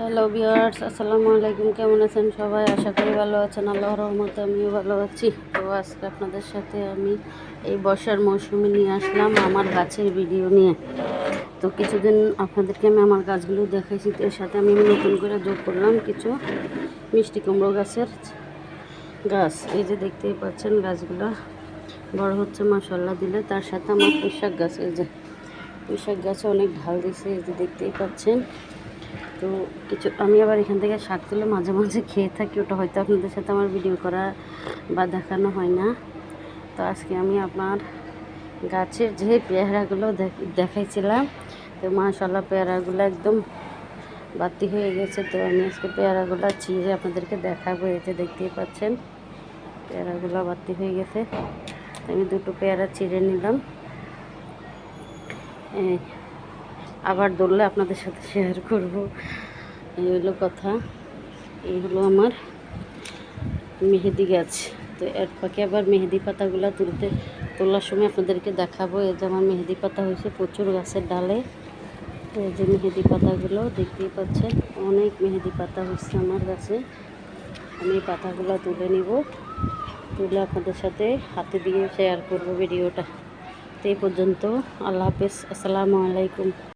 Hello বিয়ার্স আসসালামু আলাইকুম। কেমন আছেন সবাই? আশা করি ভালো আছেন। আল্লাহর রহমতে আমিও ভালো আছি। তো আজকে আপনাদের সাথে আমি এই বর্ষার মৌসুমে নিয়ে আসলাম আমার গাছের ভিডিও নিয়ে। তো কিছুদিন আপনাদেরকে আমি আমার গাছগুলো দেখাইছি। এর সাথে আমি নতুন করে যোগ করলাম কিছু মিষ্টি কুমড়ো গাছের গাছ। এই যে দেখতেই পাচ্ছেন, গাছগুলো বড় হচ্ছে মাসাল্লাহ দিলে। তার সাথে আমার পুঁইশাক গাছ, এই যে পুঁইশাক গাছে অনেক ঢাল দিছে, এই যে দেখতেই পাচ্ছেন। তো কিছু, আমি আবার এখান থেকে শাক তুলে মাঝে মাঝে খেয়ে থাকি, ওটা হয়তো আপনাদের সাথে আমার ভিডিও করা বা দেখানো হয় না। তো আজকে আমি আপনার গাছের যে পেয়ারাগুলো দেখ- দেখাইছিলাম, তো মাশাল্লাহ পেয়ারাগুলো একদম বাতি হয়ে গেছে। তো আমি আজকে পেয়ারাগুলো চিড়ে আপনাদেরকে দেখাবো, এতে দেখতেই পাচ্ছেন, পেয়ারাগুলো বাতি হয়ে গেছে। আমি দুটো পেয়ারা চিড়ে নিলাম। আবার দৌড়লে আপনাদের সাথে শেয়ার করব। এই হলো কথা। এই হলো আমার মেহেদি গাছ। তো এর ফাঁকে আবার মেহেদি পাতাগুলো তুলতে, তোলার সময় আপনাদেরকে দেখাবো। এই যে আমার মেহেদি পাতা হয়েছে প্রচুর গাছের ডালে। তো এই যে মেহেদি পাতাগুলো দেখতেই পাচ্ছেন, অনেক মেহেদি পাতা হচ্ছে আমার গাছে। আমি পাতাগুলো তুলে নিব। তুলে আপনাদের সাথে হাতে দিয়ে শেয়ার করব ভিডিওটা। তো এই পর্যন্ত, আল্লাহ হাফেজ। আসসালামু আলাইকুম।